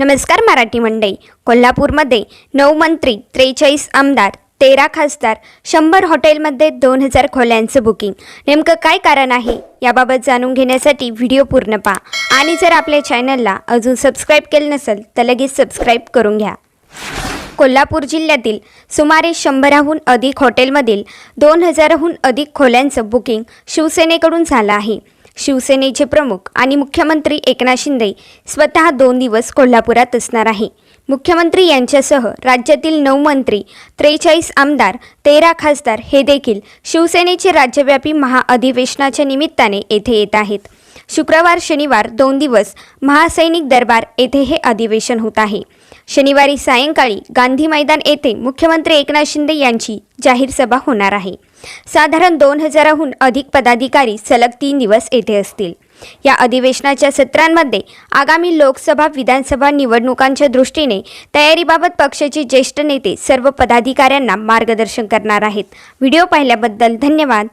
नमस्कार मराठी मंडई कोल्हापूरमध्ये नऊ मंत्री त्रेचाळीस आमदार तेरा खासदार शंभर हॉटेलमध्ये दोन हजार खोल्यांचं बुकिंग. नेमकं काय कारण आहे? याबाबत जाणून घेण्यासाठी व्हिडिओ पूर्ण पहा. आणि जर आपल्या चॅनलला अजून सबस्क्राईब केलं नसेल तर लगेच सबस्क्राईब करून घ्या. कोल्हापूर जिल्ह्यातील सुमारे शंभराहून अधिक हॉटेलमधील दोन हजाराहून अधिक खोल्यांचं बुकिंग शिवसेनेकडून झालं आहे. शिवसेनेचे प्रमुख आणि मुख्यमंत्री एकनाथ शिंदे स्वतः दोन दिवस कोल्हापुरात असणार आहे. मुख्यमंत्री यांच्यासह राज्यातील नऊ मंत्री त्रेचाळीस आमदार तेरा खासदार हे देखील शिवसेनेचे राज्यव्यापी महाअधिवेशनाच्या निमित्ताने येथे येत आहेत. शुक्रवार शनिवार दोन दिवस महासैनिक दरबार येथे हे अधिवेशन होत आहे. शनिवारी सायंकाळी गांधी मैदान येथे मुख्यमंत्री एकनाथ शिंदे यांची जाहीर सभा होणार आहे. साधारण दोन हजाराहून अधिक पदाधिकारी सलग तीन दिवस येथे असतील. या अधिवेशनाच्या सत्रांमध्ये आगामी लोकसभा विधानसभा निवडणुकांच्या दृष्टीने तयारीबाबत पक्षाचे ज्येष्ठ नेते सर्व पदाधिकाऱ्यांना मार्गदर्शन करणार आहेत. व्हिडिओ पाहिल्याबद्दल धन्यवाद.